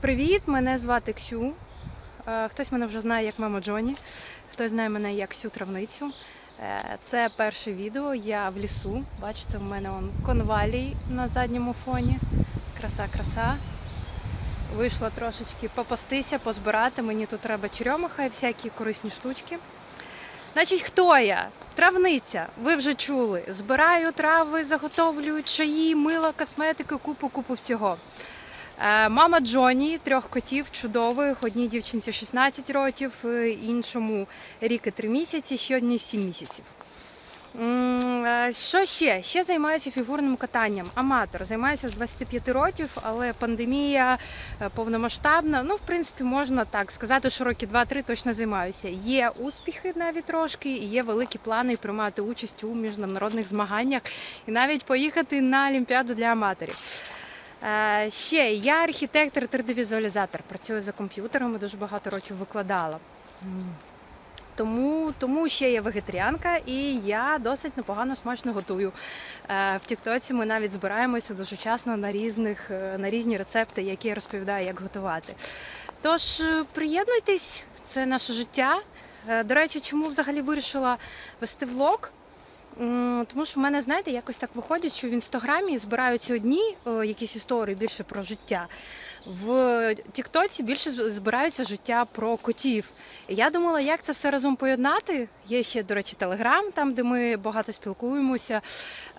Привіт, мене звати Ксю. Е, Хтось мене вже знає як мама Джоні, хтось знає мене як Ксю Травницю. Е, Це перше відео. Я в лісу. Бачите, в мене он конвалій на задньому фоні. Краса, краса. Вийшла трошечки попастися, позбирати. Мені тут треба черемаха і всякі корисні штучки. Значить, хто я? Травниця. Ви вже чули. Збираю трави, заготовлюю чаї, мило, косметику, купу, купу всього. Е, Мама Джоні, трьох котів чудових. Одній дівчинці 16 років, е, іншому рік і 3 місяці, ще одній 7 місяців. Е, Що ще? Ще займаюся фігурним катанням. Аматор. Займаюся з 25 років, але пандемія повномасштабна. Ну, в принципі, можна так сказати, що роки 2-3 точно займаюся. Є успіхи навіть трошки, і є великі плани приймати участь у міжнародних змаганнях і навіть поїхати на Олімпіаду для аматорів. Е, Ще я архітектор 3D-візуалізатор. Працюю за комп'ютером дуже багато років викладала. Тому, тому ще я вегетаріанка і я досить непогано смачно готую. Е, В Тіктоці ми навіть збираємося дуже часто на різних е, на різні рецепти, які я розповідаю, як готувати. Тож приєднуйтесь, це наше життя. До речі, чому взагалі вирішила вести влог? Тому що в мене, знаєте, якось так виходить, що в інстаграмі збираються одні е, якісь історії більше про життя. В Тіктоці більше збираються життя про котів. Я думала, як це все разом поєднати. Є ще, до речі, Телеграм, там, де ми багато спілкуємося.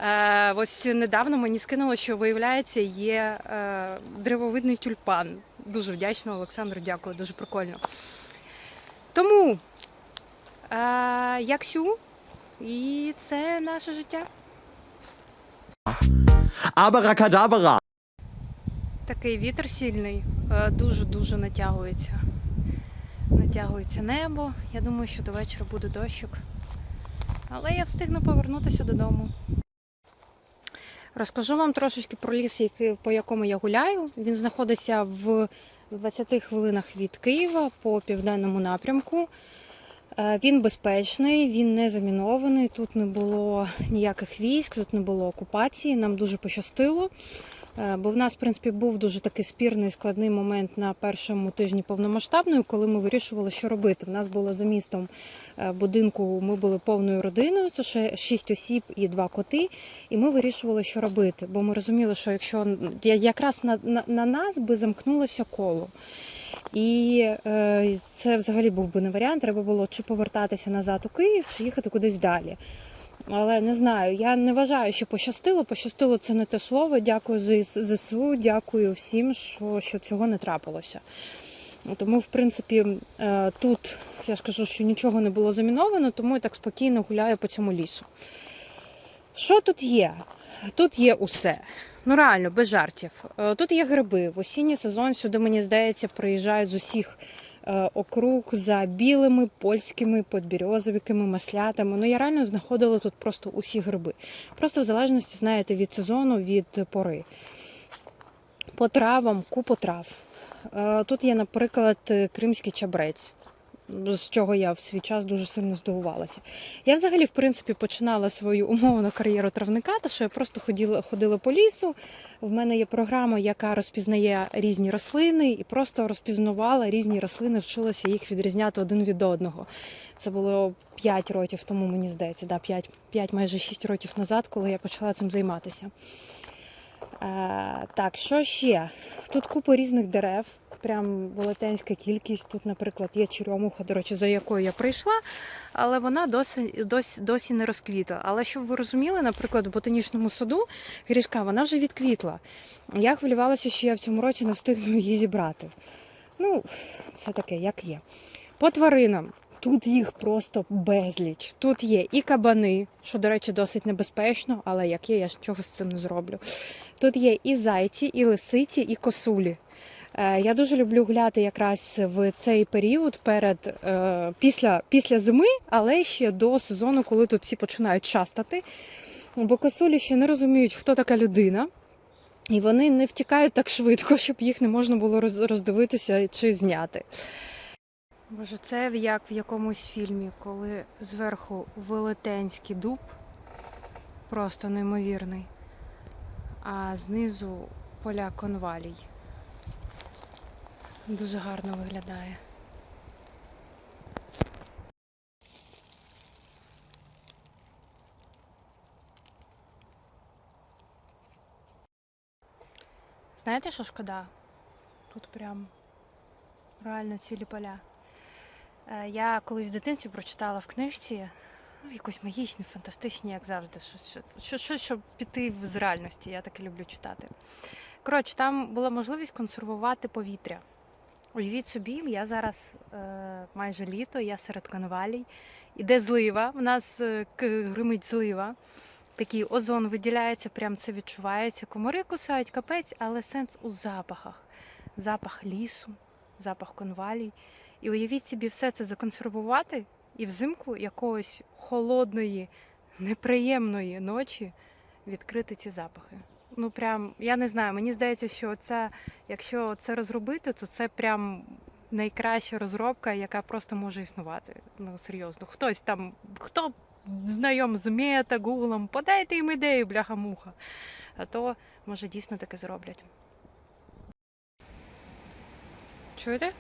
Е, ось недавно мені скинуло, що виявляється, є е, древовидний тюльпан. Дуже вдячна Олександру, дякую, дуже прикольно. Тому е, я Ксю, і це наше життя. Абракадабра. Такий вітер сильний, е, дуже-дуже натягується. Натягується небо. Я думаю, що до вечора буде дощик. Але я встигну повернутися додому. Розкажу вам трошечки про ліс, по якому я гуляю. Він знаходиться в 20 хвилинах від Києва по південному напрямку. Е, Він безпечний, він не замінований. Тут не було ніяких військ, тут не було окупації. Нам дуже пощастило. Е, Бо в нас, в принципі, був дуже такий спірний складний момент на першому тижні повномасштабної, коли ми вирішували, що робити. В нас було за містом е, будинку. Ми були повною родиною. Це ще шість осіб і два коти. І ми вирішували, що робити. Бо ми розуміли, що якщо якраз на, на, на нас би замкнулося коло. І е, це взагалі був би не варіант. Треба було чи повертатися назад у Київ, чи їхати кудись далі. Але не знаю, я не вважаю, що пощастило. Пощастило це не те слово. Дякую ЗС- ЗСУ, дякую всім, що, що цього не трапилося. Тому, в принципі, е, тут я ж кажу, що нічого не було заміновано, тому я так спокійно гуляю по цьому лісу. Що тут є? Тут є усе. Ну реально, без жартів. Е, Тут є гриби. В осінній сезон сюди, мені здається, приїжджають з усіх е, округ за білими, польськими, подбірьозовиками, маслятами. Ну я реально знаходила тут просто усі гриби. Просто в залежності, знаєте, від сезону, від пори. По травам, купу трав. Е, Тут є, наприклад, кримський чабрець. З чого я в свій час дуже сильно здивувалася. Я взагалі, в принципі, починала свою умовну кар'єру травника, то що я просто ходила, ходила по лісу. В мене є програма, яка розпізнає різні рослини, і просто розпізнавала різні рослини, вчилася їх відрізняти один від одного. Це було 5 років тому, мені здається, да, 5, 5 майже 6 років назад, коли я почала цим займатися. Е, так, що ще? Тут купа різних дерев, прям велетенська кількість. Тут, наприклад, є черемуха, до речі, за якою я прийшла, але вона досі, досі, досі не розквітла. Але щоб ви розуміли, наприклад, в ботанічному саду грішка, вона вже відквітла. Я хвилювалася, що я в цьому році не встигну її зібрати. Ну, це таке, як є. По тваринам. Тут їх просто безліч. Тут є і кабани, що, до речі, досить небезпечно, але як є, я ж чого з цим не зроблю. Тут є і зайці, і лисиці, і косулі. Е, Я дуже люблю гуляти якраз в цей період перед е, після, після зими, але ще до сезону, коли тут всі починають частати. Бо косулі ще не розуміють, хто така людина. І вони не втікають так швидко, щоб їх не можна було роздивитися чи зняти. Боже, це як в якомусь фільмі, коли зверху велетенський дуб, просто неймовірний, а знизу поля конвалій. Дуже гарно виглядає. Знаєте, що шкода? Тут прям реально цілі поля. Е, Я колись в дитинстві прочитала в книжці ну, якось магічні, фантастичні, як завжди, щось, щось, щось, щоб піти з реальності. Я таке люблю читати. Коротше, там була можливість консервувати повітря. Уявіть собі, я зараз е, майже літо, я серед конвалій. Іде злива, в нас е, гримить злива. Такий озон виділяється, прям це відчувається. Комари кусають капець, але сенс у запахах. Запах лісу, запах конвалій. І уявіть собі все це законсервувати і взимку якогось холодної, неприємної ночі відкрити ці запахи. Ну прям, я не знаю, мені здається, що це, якщо це розробити, то це прям найкраща розробка, яка просто може існувати. Ну серйозно. Хтось там, хто знайом з мета, гуглом, подайте їм ідею, бляха-муха. А то, може, дійсно таке зроблять. Чуєте?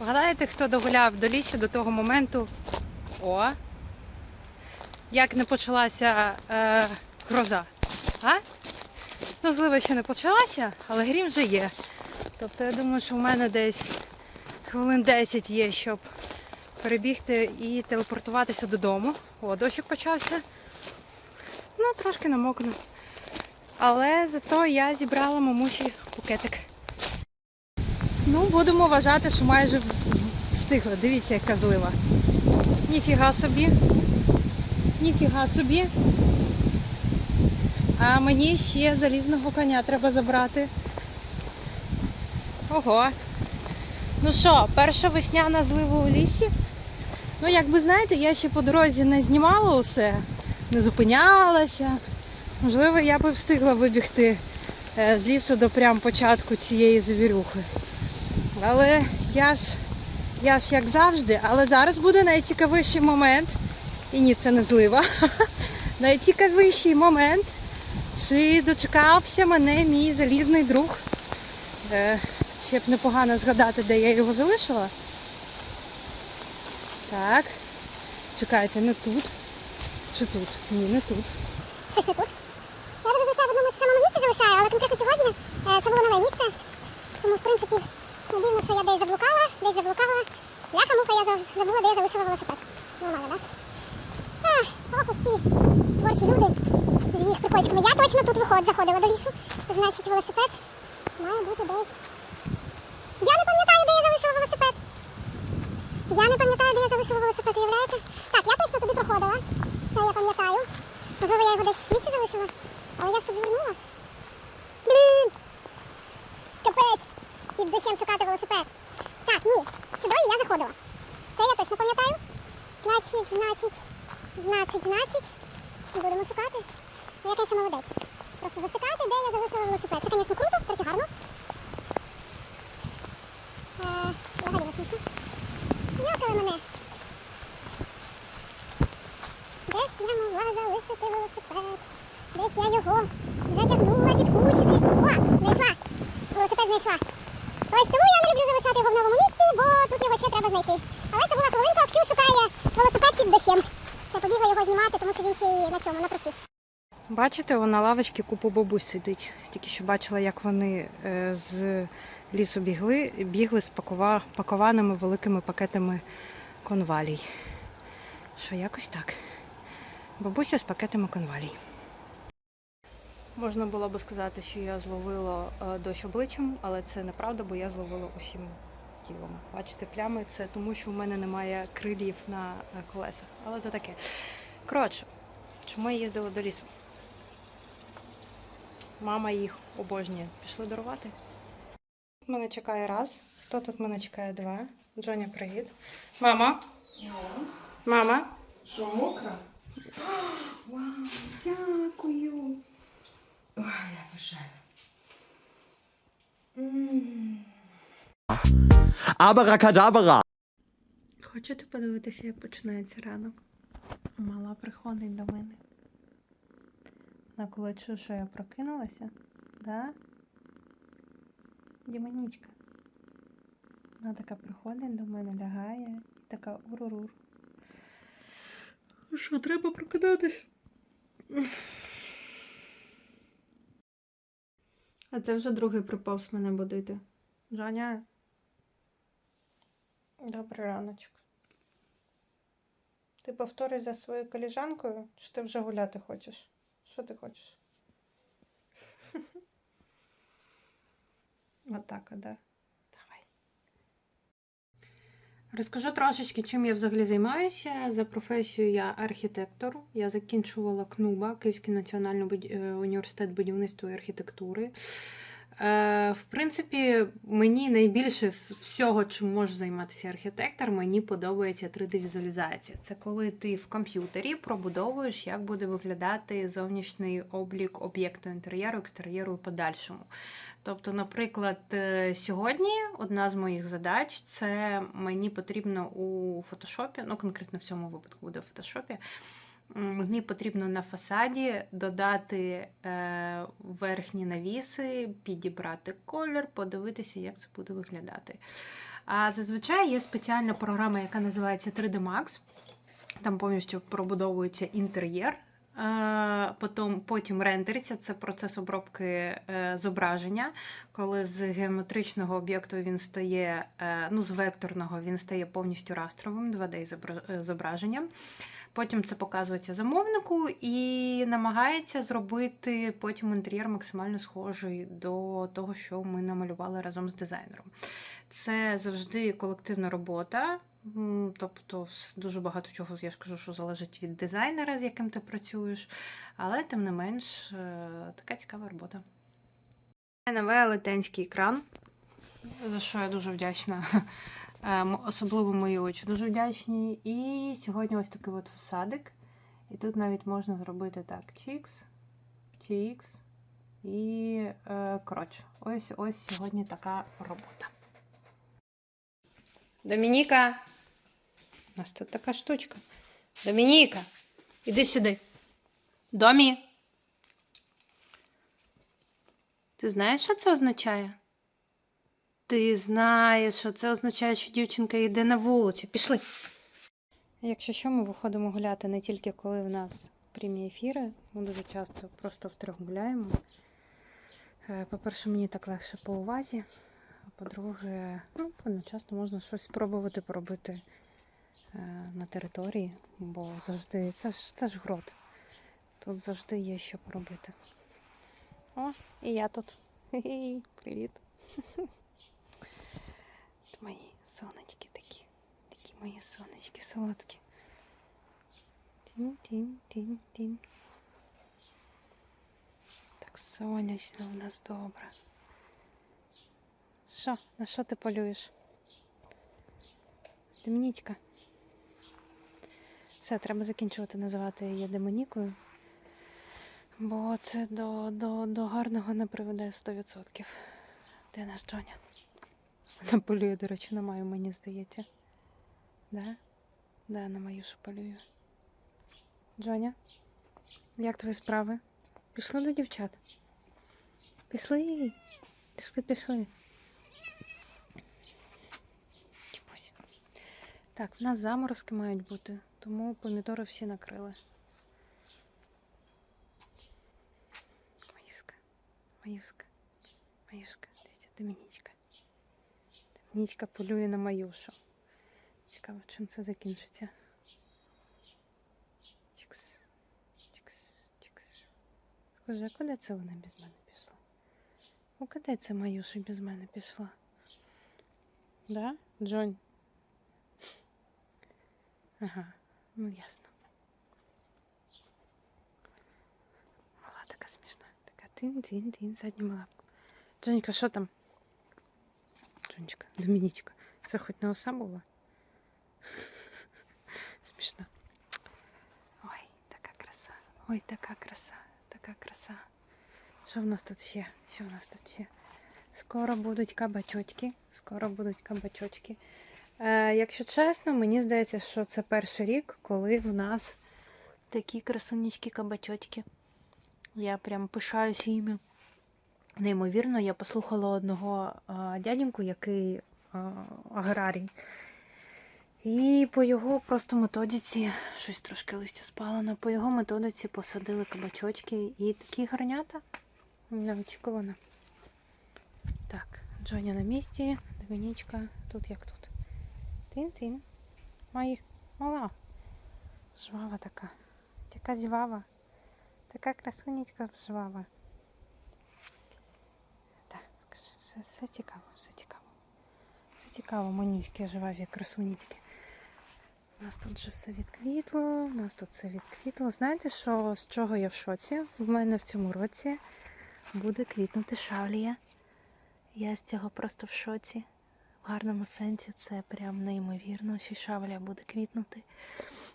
Вгадаєте, хто догуляв до лісу до того моменту? О! Як не почалася е, гроза? А? Ну, злива ще не почалася, але грім вже є. Тобто я думаю, що у мене десь хвилин 10 є, щоб перебігти і телепортуватися додому. О, дощик почався. Ну, трошки намокну. Але зато я зібрала мамусі букетик. Ну, будемо вважати, що майже встигла. Дивіться, яка злива. Ніфіга собі. Ніфіга собі. А мені ще залізного коня треба забрати. Ого. Ну що, перша весняна злива у лісі? Ну, як ви знаєте, я ще по дорозі не знімала усе, не зупинялася. Можливо, я би встигла вибігти е, з лісу до прям початку цієї завірюхи. Але я ж, я ж як завжди, але зараз буде найцікавіший момент. І ні, це не злива. Найцікавіший момент. Чи дочекався мене мій залізний друг? Е, ще б непогано згадати, де я його залишила. Так. Чекайте, не тут. Чи тут? Ні, не тут. Щось не тут. Я зазвичай в одному самому місці залишаю, але конкретно сьогодні е, це було нове місце. Тому, в принципі, не дивно, що я десь заблукала, десь заблукала. Бляха муха, я забула, де я залишила велосипед. Нормально, так? Ех, ох уж ці творчі люди їх прикольчиками. Я точно тут виход, заходила до лісу. Значить, велосипед має бути десь. Я не пам'ятаю, де я залишила велосипед. Я не пам'ятаю, де я залишила велосипед, уявляєте? Так, я точно туди проходила. Це я пам'ятаю. Можливо, я його десь в лісі залишила. Але я ж тут звернула. Блін! Капець! Під дощем шукати велосипед. Так, ні, сюди я заходила. Це я точно пам'ятаю. Значить, значить, значить, значить. Будемо шукати. Ну, я, звісно, молодець. Просто застикати, де я залишила велосипед. Це, звісно, круто, речі, гарно. Е, взагалі не смішно. Йокали мене. Десь я могла залишити велосипед. Десь я його затягнула під кущики. О, знайшла. Велосипед знайшла. Ось тому я не люблю залишати його в новому місці, бо тут його ще треба знайти. Але це була хвилинка, Ксю шукає велосипед під дощем. Це побігла його знімати, тому що він ще й на цьому, на просі. Бачите, на лавочці купу бабусь сидить. Тільки що бачила, як вони е, з лісу бігли, бігли з пакова, пакованими великими пакетами конвалій. Що якось так. Бабуся з пакетами конвалій. Можна було би сказати, що я зловила е, дощ обличчям, але це неправда, бо я зловила усім тілом. Бачите, плями це тому, що в мене немає крилів на е, колесах. Але то таке. Коротше, чому я їздила до лісу? Мама їх обожнює. Пішли дарувати. Мене чекає раз. Хто тут мене чекає два? Джоня, привіт. Мама. Мама. Що, мокра? Вау, дякую. Ой, я бажаю. Abracadabra. Хочете подивитися, як починається ранок? Мала приходить до мене. Вона коли чує, що я прокинулася, да? Діманічка. Вона така приходить до мене, лягає і така урурур. Що, треба прокидатись? А це вже другий приповз мене будити. Жаня. Добрий раночок. Ти повторюй за своєю коліжанкою, чи ти вже гуляти хочеш? Що ти хочеш? Отак, да. Давай. Розкажу трошечки, чим я взагалі займаюся. За професією я архітектор. Я закінчувала КНУБА, Київський національний е, університет будівництва і архітектури. Е, В принципі, мені найбільше з всього, чим може займатися архітектор, мені подобається 3D-візуалізація. Це коли ти в комп'ютері пробудовуєш, як буде виглядати зовнішній облік об'єкту інтер'єру, екстер'єру і подальшому. Тобто, наприклад, е, сьогодні одна з моїх задач це мені потрібно у фотошопі, ну конкретно в цьому випадку буде в фотошопі. Мені потрібно на фасаді додати е, верхні навіси, підібрати колір, подивитися, як це буде виглядати. А зазвичай є спеціальна програма, яка називається 3D Max. Там повністю пробудовується інтер'єр. Е, Потім, потім рендериться це процес обробки е, зображення, коли з геометричного об'єкту він стає, ну з векторного він стає повністю растровим 2D е, зображенням. Потім це показується замовнику і намагається зробити потім інтер'єр максимально схожий до того, що ми намалювали разом з дизайнером. Це завжди колективна робота. Тобто дуже багато чого я ж кажу, що залежить від дизайнера, з яким ти працюєш, але тим не менш е, така цікава робота. Новий велетенський екран, за що я дуже вдячна. Е, м- Особливо мої очі дуже вдячні. І сьогодні ось такий от фасадик. І тут навіть можна зробити так: чікс, чікс. І е, коротше, ось ось сьогодні така робота. Домініка. У нас тут така штучка. Домініка, іди сюди. Домі. Ти знаєш, що це означає? Ти знаєш, що це означає, що дівчинка йде на вулицю. Пішли. Якщо що, ми виходимо гуляти не тільки коли в нас прямі ефіри, ми дуже часто просто втрьох гуляємо. Е, По-перше, мені так легше по увазі. А по-друге, ну, одночасно можна щось спробувати поробити е, на території, бо завжди це ж це ж грот. Тут завжди є що поробити. О, і я тут. Привіт. Мої сонечки такі. Такі мої сонечки солодкі. Тін-тін-тін-тін. Так сонячно у нас добре. Що? На що ти полюєш? Демонічка. Все, треба закінчувати називати її демонікою. Бо це до, до, до гарного не приведе 100%. Де наш Джоня? Вона полює, до речі, на маю, мені здається. Да? Да, на мою що. Джоня, як твої справи? Пішли до дівчат? Пішли. Пішли, пішли. Чіпусь. Так, в нас заморозки мають бути, тому помідори всі накрили. Маюська, Маюська, Маюшка, дивіться, Домінічка. Домінічка полює на Маюшу. Цікаво, чим це закінчиться. Чікс, чікс, чікс. Скажи, а куди це вона без мене пішла? Ну, куди це Маюша без мене пішла? Да, Джонь? Ага, ну ясно. Мала така смішна. Така тин-тин-тин задніми лапками. Джонька, що там? Джонечка, Домінічка. Це хоч не оса була? Смішно. Ой, така краса. Ой, така краса, така краса. Що в нас тут ще? Що в нас тут ще? Скоро будуть кабачочки. Скоро будуть кабачочки. Е, якщо чесно, мені здається, що це перший рік, коли в нас такі красунечки кабачочки. Я прям пишаюся іми. Неймовірно, я послухала одного дяденьку, який аграрій. І по його просто методиці, щось трошки листя спалено, по його методиці посадили кабачочки і такі гарнята. Неочікувано. Так, Джоня на місці, Домінічка, тут як тут. Тин-тин. Май, мала. Жвава така. Така зівава. Така красунечка жвава. Так, скажи, все, все цікаво, все цікаво. Все цікаво, манючки, жваві красунечки. У нас тут вже все відквітло, у нас тут все відквітло. Знаєте, що з чого я в шоці? В мене в цьому році буде квітнути шавлія. Я з цього просто в шоці. В гарному сенсі це прям неймовірно, що шавля буде квітнути.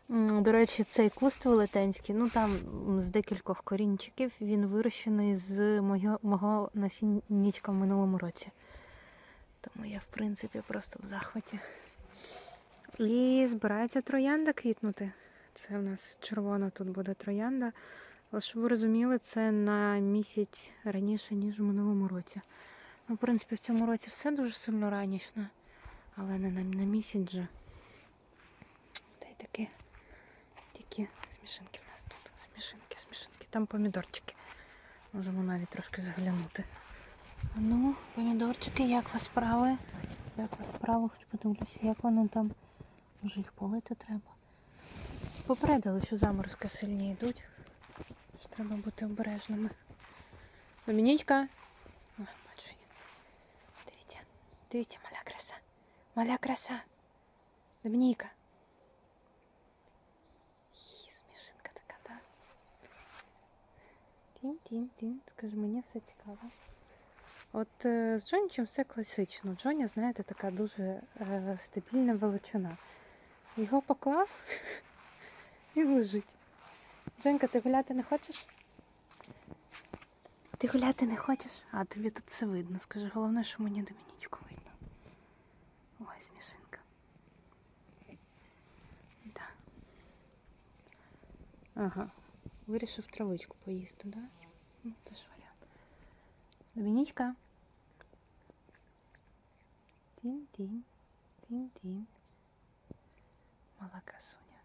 До речі, цей куст велетенський, ну там з декількох корінчиків, він вирощений з мого, мого насіннячка в минулому році. Тому я, в принципі, просто в захваті. І збирається троянда квітнути. Це в нас червона тут буде троянда. Але щоб ви розуміли, це на місяць раніше, ніж в минулому році. Ну, в принципі, в цьому році все дуже сильно ранішне, але не на місяць же. Та й таке. Такі смішинки в нас тут. Смішинки, смішинки. Там помідорчики. Можемо навіть трошки заглянути. Ну, помідорчики, як вас справи? Як вас справи? Хоч подивлюся, як вони там. Може їх полити треба. Попередили, що заморозки сильні йдуть. Що треба бути обережними. Домінічка. О, бачу. Дивіться. Дивіться, маля краса. Маля краса. Домініка. Ій, Смішинка така, так? Тін-тін-тін. Скажи, мені все цікаво. От з Джонічем все класично. Джоня, знаєте, така дуже е, стабільна величина. Його поклав і лежить. Джонька, ти гуляти не хочеш? Ти гуляти не хочеш? А тобі тут все видно. Скажи, головне, що мені Домінічку видно. Ой, смішинка. Да. Ага. Вирішив травичку поїсти, да? Ну, теж варіант. Домінічка. Тін-тін. Тін-тін. Мала красуня.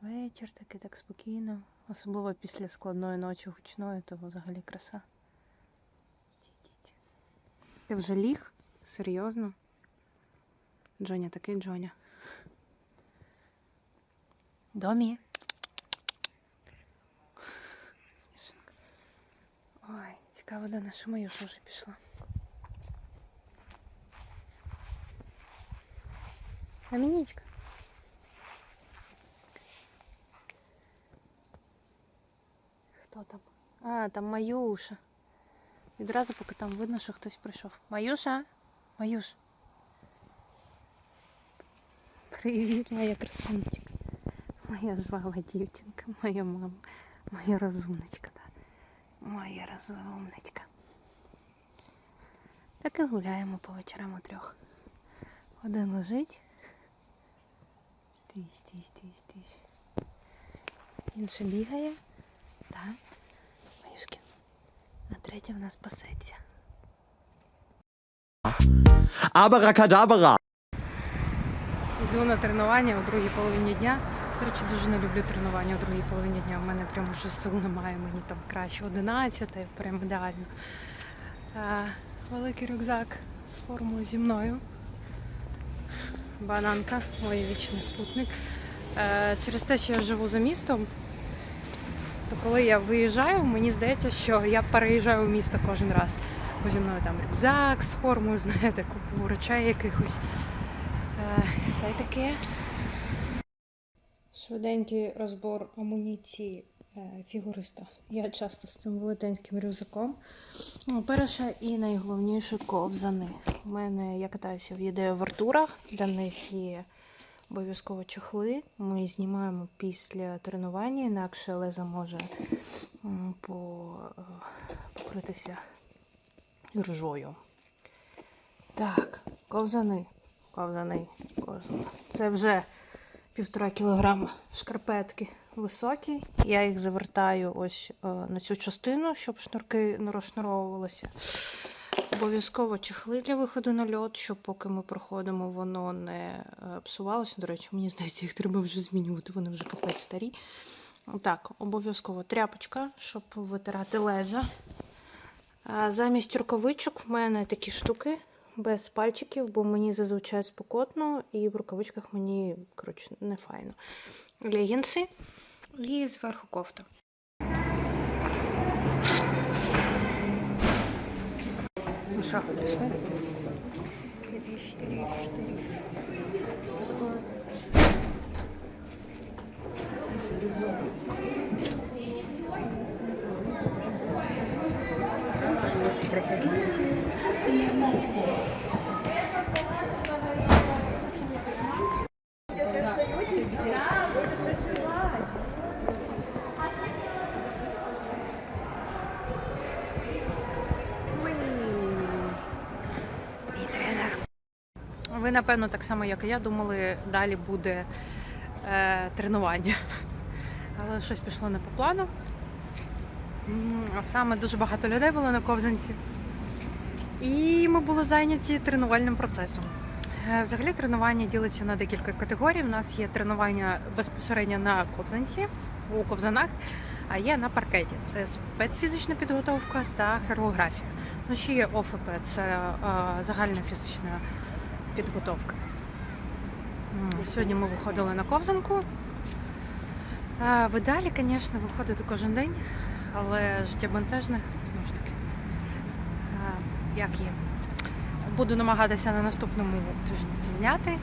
Вечір такий так спокійно, особливо після складної ночі гучної, то взагалі краса. Ти вже ліг? Серйозно? Джоня, такий Джоня. Домі. Ой, цікаво, де наша Маюша вже пішла. Амінічка. Хто там? А, там Маюша. Відразу, поки там видно, що хтось прийшов. Маюша? Маюш. Привіт, моя красунечка. Моя звала дівчинка, моя мама, моя розумничка. Моя розумничка. Так і гуляємо по вечорам у трьох. Один лежить. Тись, тись, тись, тись. Інший бігає. Так. Маюшкін. А третя в нас пасеться. Abracadabra. Йду на тренування у другій половині дня. Речі, дуже не люблю тренування у другій половині дня. У мене прямо вже сил немає, мені там краще 11, прям ідеально. А, великий рюкзак з формою зі мною. Бананка, мій вічний спутник. Е, через те, що я живу за містом, то коли я виїжджаю, мені здається, що я переїжджаю в місто кожен раз. Бо зі мною там рюкзак з формою, знаєте, купу речей якихось. Е, Та й таке. Швиденький розбор амуніції е, фігуриста. Я часто з цим велетенським рюкзаком. Ну, перше і найголовніше ковзани. У мене я катаюся в ЄД в Артурах, для них є обов'язково чохли. Ми знімаємо після тренування, інакше леза може е, покритися ржою. Так, ковзани. Ковзаний козел. Це вже півтора кілограма шкарпетки високі. Я їх завертаю ось е, на цю частину, щоб шнурки не розшнуровувалися. Обов'язково чехли для виходу на льот, щоб поки ми проходимо, воно не е, псувалося. До речі, мені здається, їх треба вже змінювати, вони вже капець старі. Так, обов'язково тряпочка, щоб витирати леза. Замість рукавичок в мене такі штуки без пальчиків, бо мені зазвичай спекотно, і в рукавичках мені коротше, не файно. Легінси і зверху кофта. Ну? Ви, напевно, так само, як і я, думали, далі буде е, тренування. Але щось пішло не по плану. Саме дуже багато людей було на ковзанці. І ми були зайняті тренувальним процесом. Е, Взагалі тренування ділиться на декілька категорій. У нас є тренування безпосередньо на ковзанці, у ковзанах, а є на паркеті. Це спецфізична підготовка та хореографія. Ну, ще є ОФП, це е, загальна фізична підготовка. Сьогодні ми виходили на ковзанку. Е, В ідеалі, звісно, виходити кожен день, але життя бентежне, знову ж таки. Як є. Буду намагатися на наступному тижні це зняти.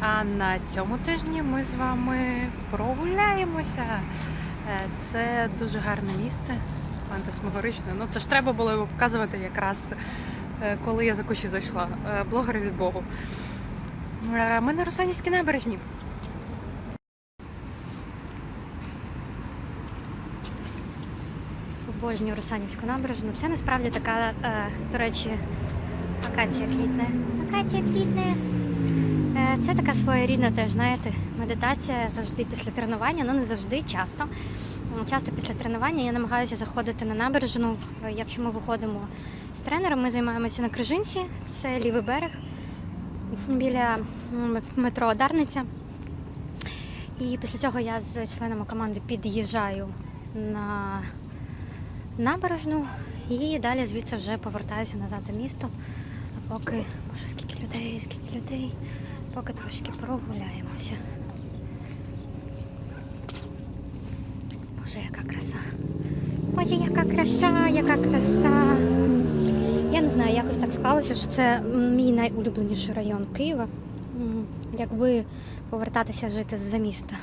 А на цьому тижні ми з вами прогуляємося. Е, Це дуже гарне місце, фантасмагоричне. Ну це ж треба було його показувати якраз е, коли я за кущі зайшла. Е, Блогери від Богу. Ми на Русанівській набережні. Обожнюю Русанівську набережну. Це насправді така, е, до речі, акація квітне. Акація квітне. Е, Це така своєрідна теж, знаєте, медитація завжди після тренування, ну не завжди, часто. Часто після тренування я намагаюся заходити на набережну. Е, Якщо ми виходимо з тренером, ми займаємося на Крижинці, це лівий берег біля метро Дарниця. І після цього я з членами команди під'їжджаю на набережну і далі звідси вже повертаюся назад за місто. А поки, боже, скільки людей, скільки людей, поки трошки прогуляємося. Боже, яка краса. Боже, яка краса, яка краса. Я не знаю, якось так склалося, що це мій найулюбленіший район Києва. Якби повертатися жити з-за міста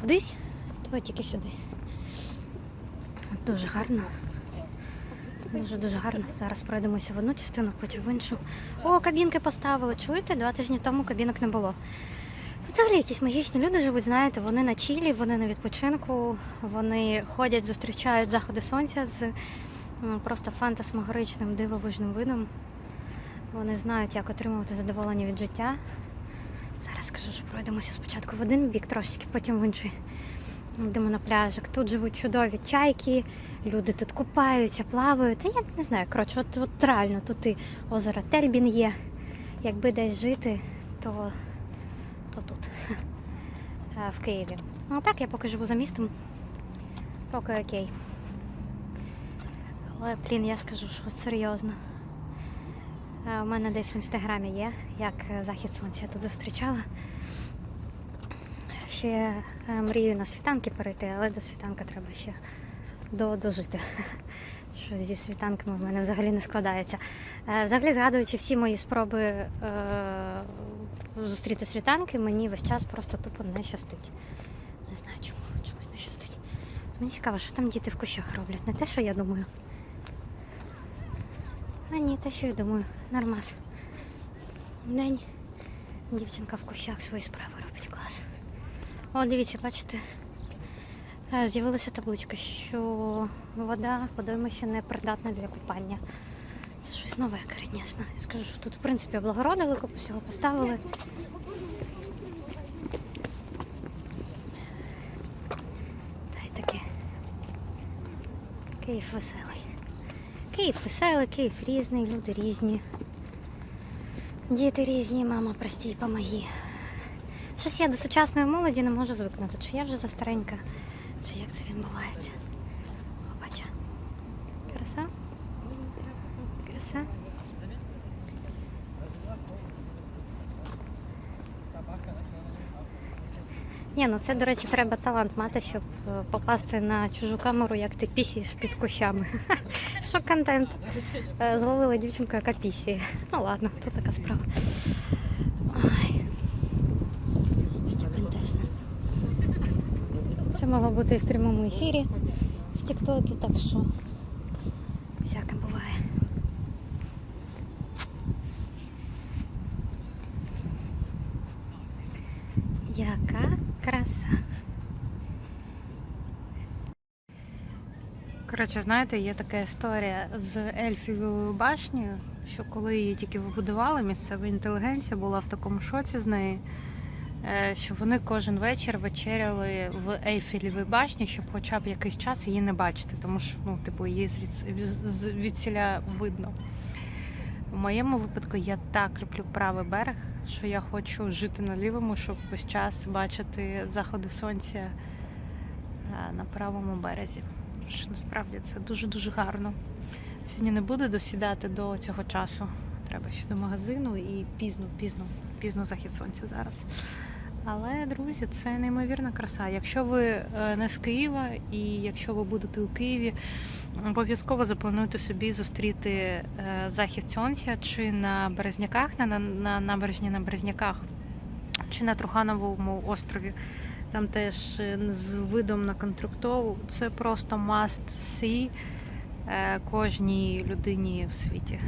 кудись, то тільки сюди. Дуже гарно. Дуже дуже гарно. Зараз пройдемося в одну частину, потім в іншу. О, кабінки поставили. Чуєте? Два тижні тому кабінок не було. Тут взагалі якісь магічні люди живуть, знаєте, вони на чілі, вони на відпочинку, вони ходять, зустрічають заходи сонця з просто фантасмагоричним дивовижним видом. Вони знають, як отримувати задоволення від життя. Зараз скажу, що пройдемося спочатку в один бік трошечки, потім в інший. Йдемо на пляжик. Тут живуть чудові чайки, люди тут купаються, плавають. Я не знаю, коротше, от, от реально тут і озеро Тельбін є. Якби десь жити, то, то тут, е, в Києві. Ну так я поки живу за містом. Поки окей. Але, блін, я скажу, що серйозно. Е, У мене десь в інстаграмі є, як е, захід сонця я тут зустрічала. Ще е, мрію на світанки перейти, але до світанка треба ще до, дожити. Що зі світанками в мене взагалі не складається. Е, Взагалі, згадуючи всі мої спроби е, зустріти світанки, мені весь час просто тупо не щастить. Не знаю чому, чомусь не щастить. Мені цікаво, що там діти в кущах роблять. Не те, що я думаю. А ні, те, що я думаю, нормас. День. Дівчинка в кущах свої справи робить клас. О, дивіться, бачите, е, з'явилася табличка, що вода водоймище не придатна для купання. Це щось нове, звісно. Я скажу, що тут, в принципі, облагородили, купу всього поставили. Та й таке. Київ веселий. Київ веселий, Київ різний, люди різні. Діти різні, мама, прості, помоги. Щось я до сучасної молоді не можу звикнути. Чи я вже застаренька, чи як це відбувається. Опача. Краса. Краса. Ні, ну це, до речі, треба талант мати, щоб е, попасти на чужу камеру, як ти пісієш під кущами. Що контент? Е, Зловила дівчинку, яка пісіє. Ну ладно, то така справа. Ой. Ще бентежно. Могло бути в прямому ефірі в Тіктокі, так що всяке буває. Яка краса. Коротше, знаєте, є така історія з Ельфівою башнею, що коли її тільки вибудували, місцева інтелігенція була в такому шоці з неї, е, що вони кожен вечір вечеряли в Ейфелевій башні, щоб хоча б якийсь час її не бачити, тому що ну, типу, її звідсіля видно. У моєму випадку я так люблю правий берег, що я хочу жити на лівому, щоб весь час бачити заходи сонця е, на правому березі. Що насправді це дуже-дуже гарно. Сьогодні не буду досідати до цього часу. Треба ще до магазину і пізно, пізно, пізно захід сонця зараз. Але, друзі, це неймовірна краса. Якщо ви е, не з Києва і якщо ви будете у Києві, обов'язково заплануйте собі зустріти е, захід сонця чи на Березняках, на, на, на набережні на Березняках, чи на Трухановому острові. Там теж е, з видом на контруктову. Це просто must see кожній людині в світі.